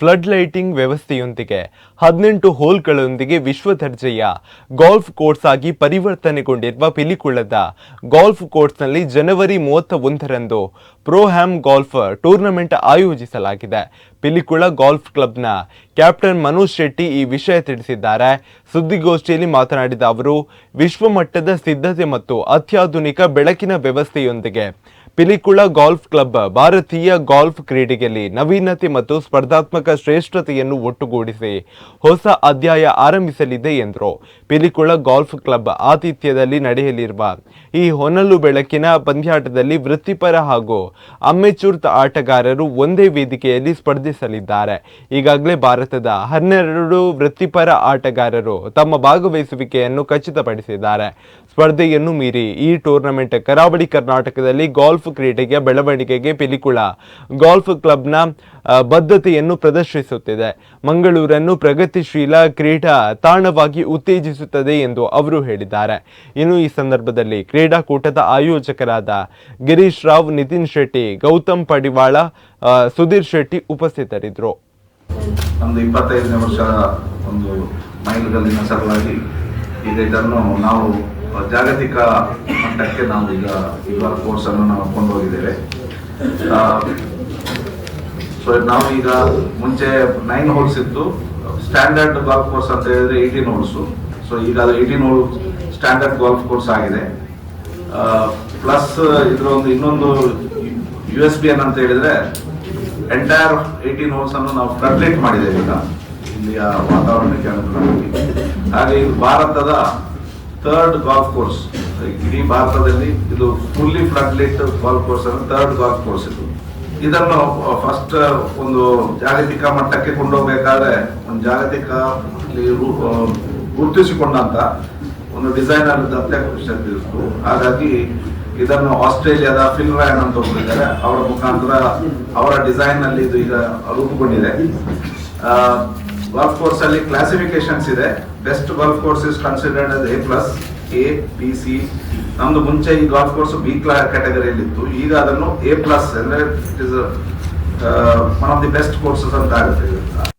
Flood lighting ವ್ಯವಸ್ಥೆಯೊಂದಿಗೆ ಹದಿನೆಂಟು ಹೋಲ್ಗಳೊಂದಿಗೆ ವಿಶ್ವ ದರ್ಜೆಯ ಗಾಲ್ಫ್ ಕೋರ್ಸ್ ಆಗಿ ಪರಿವರ್ತನೆಗೊಂಡಿರುವ ಪಿಲಿಕುಳದ ಗಾಲ್ಫ್ ಕೋರ್ಸ್ನಲ್ಲಿ ಜನವರಿ ಮೂವತ್ತ ಒಂದರಂದು ಪ್ರೋಹ್ಯಾಮ್ ಗಾಲ್ಫ್ ಟೂರ್ನಮೆಂಟ್ ಆಯೋಜಿಸಲಾಗಿದೆ. ಪಿಲಿಕುಳ ಗಾಲ್ಫ್ ಕ್ಲಬ್ನ ಕ್ಯಾಪ್ಟನ್ ಮನೋಜ್ ಶೆಟ್ಟಿ ಈ ವಿಷಯ ತಿಳಿಸಿದ್ದಾರೆ. ಸುದ್ದಿಗೋಷ್ಠಿಯಲ್ಲಿ ಮಾತನಾಡಿದ ಅವರು, ವಿಶ್ವಮಟ್ಟದ ಸಿದ್ಧತೆ ಮತ್ತು ಅತ್ಯಾಧುನಿಕ ಬೆಳಕಿನ ವ್ಯವಸ್ಥೆಯೊಂದಿಗೆ ಪಿಲಿಕುಳ ಗಾಲ್ಫ್ ಕ್ಲಬ್ ಭಾರತೀಯ ಗಾಲ್ಫ್ ಕ್ರೀಡೆಯಲ್ಲಿ ನವೀನತೆ ಮತ್ತು ಸ್ಪರ್ಧಾತ್ಮಕ ಶ್ರೇಷ್ಠತೆಯನ್ನು ಒಟ್ಟುಗೂಡಿಸಿ ಹೊಸ ಅಧ್ಯಾಯ ಆರಂಭಿಸಲಿದೆ ಎಂದರು. ಪಿಲಿಕುಳ ಗಾಲ್ಫ್ ಕ್ಲಬ್ ಆತಿಥ್ಯದಲ್ಲಿ ನಡೆಯಲಿರುವ ಈ ಹೊನಲು ಬೆಳಕಿನ ಪಂದ್ಯಾಟದಲ್ಲಿ ವೃತ್ತಿಪರ ಹಾಗೂ ಅಮೆಚೂರ್ ಆಟಗಾರರು ಒಂದೇ ವೇದಿಕೆಯಲ್ಲಿ ಸ್ಪರ್ಧಿಸಲಿದ್ದಾರೆ. ಈಗಾಗಲೇ ಭಾರತದ ಹನ್ನೆರಡು ವೃತ್ತಿಪರ ಆಟಗಾರರು ತಮ್ಮ ಭಾಗವಹಿಸುವಿಕೆಯನ್ನು ಖಚಿತಪಡಿಸಿದ್ದಾರೆ. ಸ್ಪರ್ಧೆಯನ್ನು ಮೀರಿ ಈ ಟೂರ್ನಮೆಂಟ್ ಕರಾವಳಿ ಕರ್ನಾಟಕದಲ್ಲಿ ಗಾಲ್ಫ್ ಕ್ರೀಡೆಗೆ ಬೆಳವಣಿಗೆಗೆ ಪಿಲಿಕುಳ. ಗಾಲ್ಫ್ ಕ್ಲಬ್ನ ಬದ್ಧತೆಯನ್ನು ಪ್ರದರ್ಶಿಸುತ್ತಿದೆ. ಮಂಗಳೂರನ್ನು ಪ್ರಗತಿಶೀಲ ಕ್ರೀಡಾ ತಾಣವಾಗಿ ಉತ್ತೇಜಿಸುತ್ತದೆ ಎಂದು ಅವರು ಹೇಳಿದ್ದಾರೆ. ಇನ್ನು ಈ ಸಂದರ್ಭದಲ್ಲಿ ಕ್ರೀಡಾಕೂಟದ ಆಯೋಜಕರಾದ ಗಿರೀಶ್ ರಾವ್, ನಿತಿನ್ ಶೆಟ್ಟಿ, ಗೌತಮ್ ಪಡಿವಾಳ ಸುಧೀರ್ ಶೆಟ್ಟಿ ಉಪಸ್ಥಿತರಿದ್ದರು. ನಮ್ದು ಇಪ್ಪತ್ತೈದನೇ ವರ್ಷ ಒಂದು ಮೈಲುಗಲ್ಲಿನ ಸಲುವಾಗಿ ಇದನ್ನು ನಾವು ಜಾಗತಿಕ ಮಟ್ಟಕ್ಕೆ ನಾವು ಈಗ ಈ ಕೋರ್ಸ್ ಅನ್ನು ನಾವು ಕೊಂಡೋಗಿದ್ದೇವೆ. ಸೊ ನಾವು ಈಗ ಮುಂಚೆ ನೈನ್ ಹೋಲ್ಸ್ ಇತ್ತು. ಸ್ಟ್ಯಾಂಡರ್ಡ್ ಗಾಲ್ಫ್ ಕೋರ್ಸ್ ಅಂತ ಹೇಳಿದ್ರೆ ಏಯ್ಟೀನ್ ಹೋಲ್ಸು ಸೊ ಈಗ ಅದು eighteen hole standard golf course ಆಗಿದೆ. ಪ್ಲಸ್ ಇದರ ಒಂದು ಇನ್ನೊಂದು ಯು ಎಸ್ ಬಿ ಏನಂತ ಹೇಳಿದ್ರೆ ಎಂಟೈರ್ ಏಯ್ಟೀನ್ ಹೋಲ್ಸ್ ಅನ್ನು ನಾವು ಕಂಪ್ಲೀಟ್ ಮಾಡಿದ್ದೇವೆ ಈಗ. ಇಲ್ಲಿಯ ವಾತಾವರಣಕ್ಕೆ ಅನುಗುಣವಾಗಿ. ಹಾಗೆ ಭಾರತದ ಥರ್ಡ್ ಗಾಲ್ಫ್ ಕೋರ್ಸ್ ಇಡೀ ಭಾರತದಲ್ಲಿ ಇದು fully flood light golf course ಅಂದ್ರೆ ಥರ್ಡ್ ಗಾಲ್ಫ್ ಕೋರ್ಸ್ ಇದು. ಇದನ್ನು ಫಸ್ಟ್ ಒಂದು ಜಾಗತಿಕ ಮಟ್ಟಕ್ಕೆ ಕೊಂಡೋಗ್ಬೇಕಾದ್ರೆ ಒಂದು ಜಾಗತಿಕ ಗುರುತಿಸಿಕೊಂಡಂತ ಒಂದು ಡಿಸೈನರ್ ಇತ್ತು. ಹಾಗಾಗಿ ಇದನ್ನು ಆಸ್ಟ್ರೇಲಿಯಾದ ಫಿಲ್ ರಾಯನ್ ಅಂತ ಒಬ್ಬರಿದ್ದಾರೆ ಅವರ ಮುಖಾಂತರ ಅವರ ಡಿಸೈನ್ನಲ್ಲಿ ಇದು ಈಗ ರೂಪುಗೊಂಡಿದೆ. ಗಾಲ್ಫ್ ಕೋರ್ಸ್ ಅಲ್ಲಿ ಕ್ಲಾಸಿಫಿಕೇಶನ್ಸ್ ಇದೆ. Best golf course is considered as A plus A B C ನಮ್ದು ಮುಂಚೆ ಈ ಗಾಲ್ಫ್ ಕೋರ್ಸ್ ಬಿ ಕ್ಲಾ ಕ್ಯಾಟಗರಿಯಲ್ಲಿ ಇತ್ತು ಈಗ ಅದನ್ನು ಎ ಪ್ಲಸ್ ಅಂದ್ರೆ it is one of the best courses ಅಂತ ಆಗುತ್ತೆ.